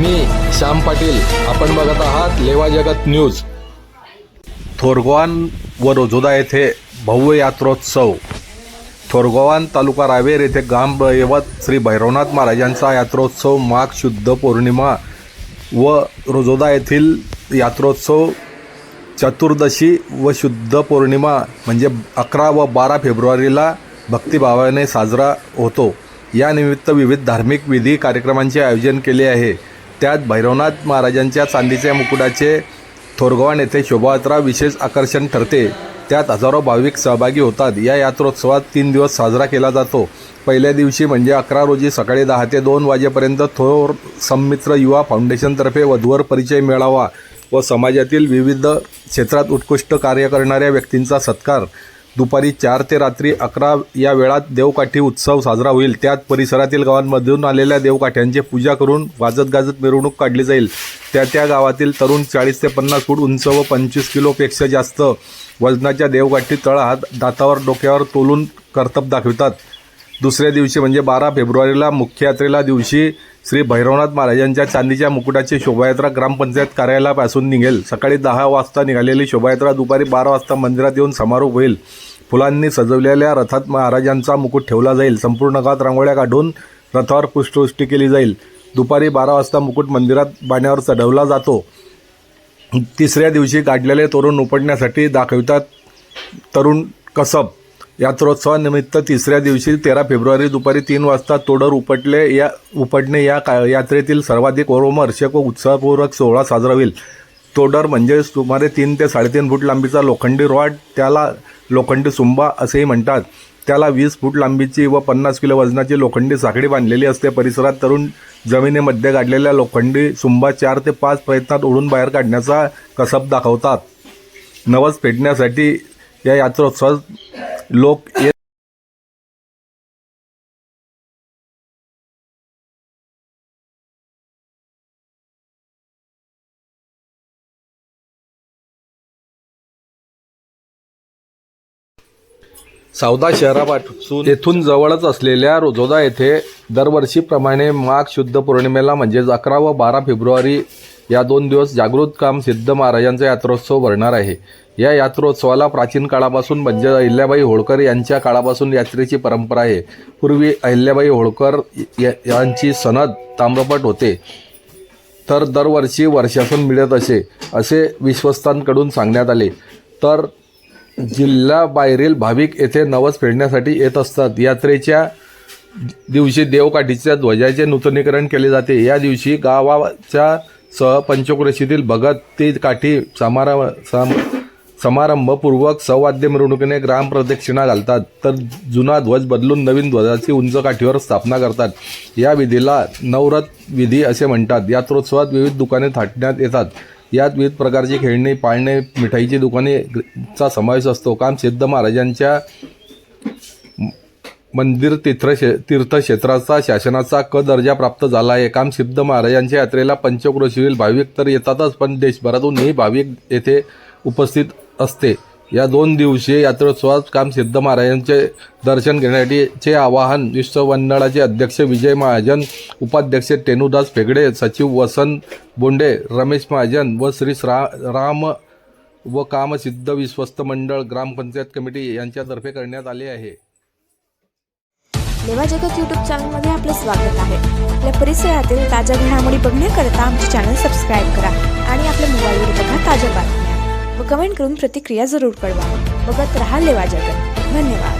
मी श्याम पाटील. आपण बघत आहात लेवा जगत न्यूज. थोरगवान व रोजोदा येथे भव्य यात्रोत्सव. थोरगवान तालुका रावेर येथे ग्रामदैवत श्री भैरवनाथ महाराजांचा यात्रोत्सव माघ शुद्ध पौर्णिमा व रोजोदा येथील यात्रोत्सव चतुर्दशी व शुद्ध पौर्णिमा म्हणजे अकरा व बारा फेब्रुवारीला भक्तिभावाने साजरा होतो. यानिमित्त विविध धार्मिक विधी कार्यक्रमांचे आयोजन केले आहे. त्यात भैरवनाथ महाराजांच्या चांदीच्या मुकुटाचे थोरगवान येथे शोभायात्रा विशेष आकर्षण ठरते. त्यात हजारो भाविक सहभागी होतात. या यात्रोत्सवात तीन दिवस साजरा केला जातो. पहिल्या दिवशी म्हणजे अकरा रोजी सकाळी दहा ते दोन वाजेपर्यंत थोर संमित्र युवा फाउंडेशनतर्फे वधूवर परिचय मिळावा व समाजातील विविध क्षेत्रात उत्कृष्ट कार्य करणाऱ्या व्यक्तींचा सत्कार. दुपारी चार ते रात्री अकरा या वेळात देवकाठी उत्सव साजरा होईल. त्यात परिसरातील गावांमधून आलेल्या देवकाठ्यांची पूजा करून वाजत गाजत मिरवणूक काढली जाईल. त्या त्या गावातील तरुण चाळीस ते पन्नास फूट उंच व पंचवीस किलोपेक्षा जास्त वजनाच्या देवकाठी तळहात दातावर डोक्यावर तोलून कर्तब दाखवितात. दुसऱ्या दिवशी म्हणजे बारा फेब्रुवारीला मुख्य यात्रेला दिवशी श्री भैरवनाथ महाराजांच्या चांदीच्या मुकुटाची शोभायात्रा ग्रामपंचायत कार्यालयापासून निघेल. सकाळी दहा वाजता निघालेली शोभायात्रा दुपारी बारा वाजता मंदिरात येऊन समारोप होईल. फुलांनी सजवलेल्या रथात महाराजांचा मुकुट ठेवला जाईल. संपूर्ण गावात रांगोळ्या काढून रथावर पुष्पवृष्टी केली जाईल. दुपारी बारा वाजता मुकुट मंदिरात बाण्यावर चढवला जातो. तिसऱ्या दिवशी काढलेले तोरण उपटण्यासाठी दाखवितात तरुण कसब. यात्रोत्सवानिमित्त तिसऱ्या दिवशी तेरा फेब्रुवारी दुपारी तीन वाजता तोडर उपटले या उपटणे या का यात्रेतील सर्वाधिक रोमहर्षक व उत्साहपूर्वक सोहळा साजरा होईल. तोडर म्हणजे सुमारे तीन ते साडेतीन फूट लांबीचा लोखंडी रॉड त्याला लोखंडी सुंबा असेही म्हणतात. त्याला वीस फूट लांबीची व पन्नास किलो वजनाची लोखंडी साखळी बांधलेली असते. परिसरात तरुण जमिनीमध्ये गाडलेल्या लोखंडी सुंबा चार ते पाच प्रयत्नात ओढून बाहेर काढण्याचा कसब दाखवतात. नवस फेडण्यासाठी या यात्रोत्सवात लोक येत सावदा शहरापासून येथून जवळच असलेल्या रोजोदा येथे दरवर्षीप्रमाणे माघ शुद्ध पौर्णिमेला म्हणजेच अकरा व बारा फेब्रुवारी या दोन दिवस जागृत काम सिद्ध महाराजांचा यात्रोत्सव भरणार आहे. या यात्रोत्सवाला प्राचीन काळापासून म्हणजे अहिल्याबाई होळकर यांच्या काळापासून यात्रेची परंपरा आहे. पूर्वी अहिल्याबाई होळकर यांची सनद ताम्रपट होते. तर दरवर्षी वर्षासून मिळत असे असे विश्वस्तांकडून सांगण्यात आले. तर जिल्ह्याबाहेरील भाविक येथे नवस फेडण्यासाठी येत असतात. यात्रेच्या दिवशी देवकाठीच्या ध्वजाचे नूतनीकरण केले जाते. या दिवशी गावाच्या सह पंचक्रोशीतील भगत ती काठी समारा सम समारंभपूर्वक सौवाद्य मिरवणुकीने ग्राम प्रदक्षिणा घालतात. तर जुना ध्वज बदलून नवीन ध्वजाची उंच काठीवर स्थापना करतात. या विधीला नवरथ विधी असे म्हणतात. यात्रोत्सवात विविध दुकाने थाटण्यात येतात. यात विविध प्रकारची खेळणी पाळणे मिठाईची दुकाने चा समावेश असतो. काम सिद्ध महाराजांच्या मंदिर तीर्थ तीर्थक्षेत्राचा शासनाचा क दर्जा प्राप्त झाला आहे. काम सिद्ध महाराजांच्या यात्रेला पंचक्रोशीतील भाविक तर येतातच पण देशभरातूनही भाविक येथे उपस्थित असते. या दोन दिवसीय यात्रोत्सवात काम सिद्ध महाराजांचे दर्शन घेण्यासाठीचे आवाहन विश्वमंडळाचे अध्यक्ष विजय महाजन उपाध्यक्ष टेनुदास फेगडे सचिव वसंत बोंडे रमेश महाजन व श्री श्रा राम व कामसिद्ध विश्वस्त मंडळ ग्रामपंचायत कमिटी यांच्यातर्फे करण्यात आले आहे. लेवा जगत यूट्यूब चॅनलमध्ये आपलं स्वागत आहे. आपल्या परिसरातील ताज्या घडामोडी बघण्याकरता आमचे चॅनल सबस्क्राईब करा आणि आपल्या मोबाईलवर बघा ताज्या बातम्या. व कमेंट करून प्रतिक्रिया जरूर कळवा. बघत रहा लेवा जगत धन्यवाद.